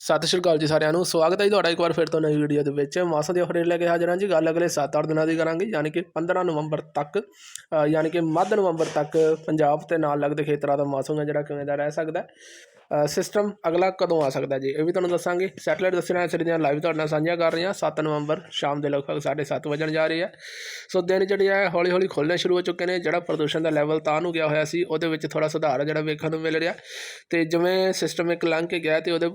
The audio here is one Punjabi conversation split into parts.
ਸਤਿ ਸ਼੍ਰੀ ਅਕਾਲ ਜੀ ਸਾਰਿਆਂ ਨੂੰ, ਸਵਾਗਤ ਹੈ ਜੀ ਤੁਹਾਡਾ ਇੱਕ ਵਾਰ ਫਿਰ ਤੋਂ ਨਵੀਂ ਵੀਡੀਓ ਦੇ ਵਿੱਚ। ਮੌਸਮ ਦੇ ਅਪਡੇਟ ਲੈ ਕੇ ਹਾਜ਼ਰ ਹਾਂ ਜੀ, ਗੱਲ ਅਗਲੇ 7-8 ਦਿਨਾਂ ਦੀ ਕਰਾਂਗੇ, ਯਾਨੀ ਕਿ 15 ਨਵੰਬਰ ਤੱਕ ਯਾਨੀ ਕਿ ਮੱਧ ਨਵੰਬਰ ਤੱਕ ਪੰਜਾਬ ਤੇ ਨਾਲ ਲੱਗਦੇ ਖੇਤਰਾਂ ਦਾ ਮੌਸਮ ਹੈ ਜਿਹੜਾ ਕਿਵੇਂ ਦਾ ਰਹਿ ਸਕਦਾ ਸਿਸਟਮ ਅਗਲਾ ਕਦੋਂ ਆ ਸਕਦਾ ਜੀ, ਇਹ ਵੀ ਤੁਹਾਨੂੰ ਦੱਸਾਂਗੇ। ਸੈਟਲਾਈਟ ਦੱਸਣਾ ਇਸ ਦੀਆਂ ਲਾਈਵ ਤੁਹਾਡੇ ਨਾਲ ਸਾਂਝਾ ਕਰ ਰਹੇ ਹਾਂ 7 ਨਵੰਬਰ ਸ਼ਾਮ ਦੇ ਲਗਭਗ 7:30 ਵਜਣ ਜਾ ਰਹੀ ਹੈ। ਸੋ ਦਿਨ ਜਿਹੜੇ ਆ ਹੌਲੀ ਹੌਲੀ ਖੁੱਲ੍ਹਣੇ ਸ਼ੁਰੂ ਹੋ ਚੁੱਕੇ ਨੇ। ਜਿਹੜਾ ਪ੍ਰਦੂਸ਼ਣ ਦਾ ਲੈਵਲ ਤਾਂ ਨੂੰ ਗਿਆ ਹੋਇਆ ਸੀ, ਉਹਦੇ ਵਿੱਚ ਥੋੜਾ ਸੁਧਾਰ ਜਿਹੜਾ ਵੇਖਣ ਨੂੰ ਮਿਲ ਰਿਹਾ। ਤੇ ਜਿਵੇਂ ਸਿਸਟਮ ਇੱਕ ਲੰਘ ਕੇ ਗਿਆ ਤੇ ਉਹਦੇ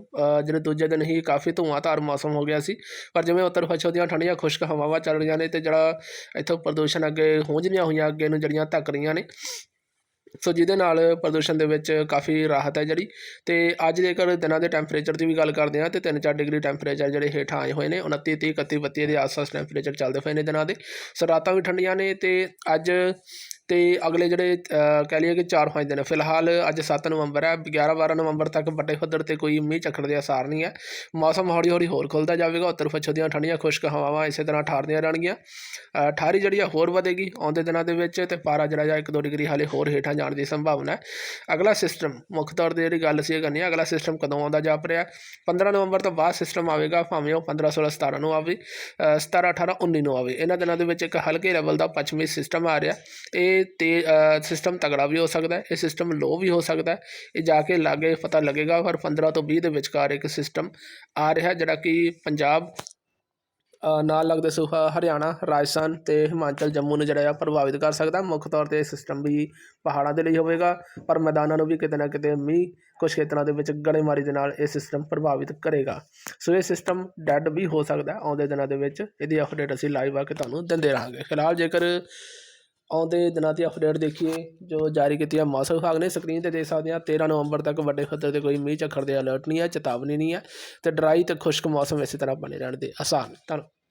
ਅ, ਦੂਜੇ ਦਿਨ ਹੀ ਕਾਫੀ ਧੂਆਂਧਾਰ ਮੌਸਮ ਹੋ ਗਿਆ ਸੀ। ਪਰ ਜਿਵੇਂ ਉੱਤਰ ਪੱਛਮ ਦੀਆਂ ਠੰਡੀਆਂ ਖੁਸ਼ਕ ਹਵਾਵਾਂ ਚੱਲ ਰਹੀਆਂ ਨੇ ਤੇ ਜਿਹੜਾ ਇੱਥੋਂ ਪ੍ਰਦੂਸ਼ਣ ਅੱਗੇ ਹੂੰਝਣੀਆਂ ਹੋਈਆਂ ਅੱਗੇ ਨੂੰ ਜਿਹੜੀਆਂ ਧੱਕ ਰਹੀਆਂ ਨੇ ਸੋ ਜਿਹਦੇ ਨਾਲ ਪ੍ਰਦੂਸ਼ਣ ਦੇ ਵਿੱਚ ਕਾਫੀ ਰਾਹਤ ਹੈ ਜਿਹੜੀ। ਤੇ ਅੱਜ ਜੇਕਰ ਦਿਨਾਂ ਦੇ ਟੈਂਪਰੇਚਰ ਦੀ ਵੀ ਗੱਲ ਕਰਦੇ ਹਾਂ ਤੇ 3-4 ਡਿਗਰੀ ਟੈਂਪਰੇਚਰ ਜਿਹੜੇ ਹੇਠਾਂ ਆਏ ਹੋਏ ਨੇ 29 30 31 32 ਦੇ ਆਸ-ਪਾਸ ਟੈਂਪਰੇਚਰ ਚੱਲਦੇ ਪਏ ਨੇ ਦਿਨਾਂ ਦੇ। ਸੋ ਰਾਤਾਂ ਵੀ ਠੰਡੀਆਂ ਨੇ ਤੇ ਅੱਜ ਤੇ ਅਗਲੇ ਜਿਹੜੇ ਕਹਿ ਲਈਏ ਕਿ 4-5 ਦਿਨ ਫਿਲਹਾਲ ਅੱਜ 7 ਨਵੰਬਰ ਹੈ 11-12 ਨਵੰਬਰ ਤੱਕ ਵੱਡੇ ਪੱਧਰ ਤੇ ਕੋਈ ਮੀਂਹ ਝੱਖੜ ਦੇ ਆਸਾਰ ਨਹੀਂ ਹੈ। ਮੌਸਮ ਹੌਲੀ-ਹੌਲੀ ਹੋਰ ਖੁੱਲਦਾ ਜਾਵੇਗਾ ਉੱਤਰ ਪੱਛਮ ਦੀਆਂ ਠੰਡੀਆਂ ਖੁਸ਼ਕ ਹਵਾਵਾਂ ਇਸੇ ਤਰ੍ਹਾਂ ਠਾਰਦੀਆਂ ਰਹਿਣਗੀਆਂ। ਠਾਰੀ ਜਿਹੜੀ ਆ ਹੋਰ ਵਧੇਗੀ ਆਉਂਦੇ ਦਿਨਾਂ ਦੇ ਵਿੱਚ ਤੇ ਪਾਰਾ ਜਿਹੜਾ ਜਾਂ 1-2 ਡਿਗਰੀ ਹਾਲੇ ਹੋਰ ਹੇਠਾਂ ਜਾਣ ਦੀ ਸੰਭਾਵਨਾ ਹੈ। ਅਗਲਾ ਸਿਸਟਮ ਮੁੱਖ ਤੌਰ ਤੇ ਜਿਹੜੀ ਗੱਲ ਸੀ ਇਹ ਕਰਨੀ ਹੈ ਅਗਲਾ ਸਿਸਟਮ ਕਦੋਂ ਆਉਂਦਾ ਜਾਪ ਰਿਹਾ 15 ਨਵੰਬਰ ਤੋਂ ਬਾਅਦ ਸਿਸਟਮ ਆਵੇਗਾ ਭਾਵੇਂ ਉਹ 15 16 17 ਨੂੰ ਆਵੇ ਅ, 17 18 19 ਨੂੰ ਆਵੇ। ਇਹਨਾਂ ਦਿਨਾਂ ਦੇ ਵਿੱਚ ਇੱਕ ਹਲਕੇ ਲੈਵਲ ਦਾ ਪੱਛਮੀ ਸਿਸਟਮ ਆ ਰਿਹਾ। ਇਹ ਤੇ ਸਿਸਟਮ ਤਗੜਾ ਵੀ ਹੋ ਸਕਦਾ ਹੈ, ਇਹ ਸਿਸਟਮ ਲੋ ਵੀ ਹੋ ਸਕਦਾ ਹੈ। ਇਹ ਜਾ ਕੇ ਲਾਗੇ ਪਤਾ ਲੱਗੇਗਾ, ਪਰ 15 ਤੋਂ 20 ਦੇ ਵਿਚਕਾਰ ਇੱਕ ਸਿਸਟਮ ਆ ਰਿਹਾ ਜਿਹੜਾ ਕਿ ਪੰਜਾਬ ਨਾਲ ਲੱਗਦੇ ਸੂਬਾ ਹਰਿਆਣਾ, ਰਾਜਸਥਾਨ ਤੇ ਹਿਮਾਚਲ, ਜੰਮੂ ਨੂੰ ਜਿਹੜਾ ਆ ਪ੍ਰਭਾਵਿਤ ਕਰ ਸਕਦਾ ਮੁੱਖ ਤੌਰ ਤੇ ਇਹ ਸਿਸਟਮ ਵੀ ਪਹਾੜਾਂ ਦੇ ਲਈ ਹੋਵੇਗਾ, ਪਰ ਮੈਦਾਨਾਂ ਨੂੰ ਵੀ ਕਿਤੇ ਨਾ ਕਿਤੇ ਮੀਂਹ ਕੁਝ ਖੇਤਰਾਂ ਦੇ ਵਿੱਚ ਗੜੇਮਾਰੀ ਦੇ ਨਾਲ ਇਹ ਸਿਸਟਮ ਪ੍ਰਭਾਵਿਤ ਕਰੇਗਾ। ਸੋ ਇਹ ਸਿਸਟਮ ਡੈੱਡ ਵੀ ਹੋ ਸਕਦਾ ਆਉਂਦੇ ਦਿਨਾਂ ਦੇ ਵਿੱਚ। ਇਹਦੀ ਅਪਡੇਟ ਅਸੀਂ ਲਾਈਵ ਆ ਕੇ ਤੁਹਾਨੂੰ ਦਿੰਦੇ ਰਹਾਂਗੇ। ਫਿਲਹਾਲ ਜੇਕਰ ਆਉਂਦੇ ਦਿਨਾਂ ਦੀ ਅਪਡੇਟ ਦੇਖੀਏ, ਜੋ ਜਾਰੀ ਕੀਤੀ ਹੈ ਮੌਸਮ ਵਿਭਾਗ ਨੇ ਸਕਰੀਨ ਤੇ ਦੇਖ ਸਕਦੇ ਹਾਂ 13 ਨਵੰਬਰ ਤੱਕ ਵੱਡੇ ਪੱਧਰ ਤੇ ਕੋਈ ਮੀਂਹ ਝੱਖੜ ਦੇ ਅਲਰਟ ਨਹੀਂ ਹੈ, ਚੇਤਾਵਨੀ ਨਹੀਂ ਹੈ ਤੇ ਡਰਾਈ ਤੇ ਖੁਸ਼ਕ ਮੌਸਮ ਇਸੇ ਤਰ੍ਹਾਂ ਬਣੇ ਰਹਿਣ ਦੇ ਆਸਾਨ। ਧੰਨਵਾਦ।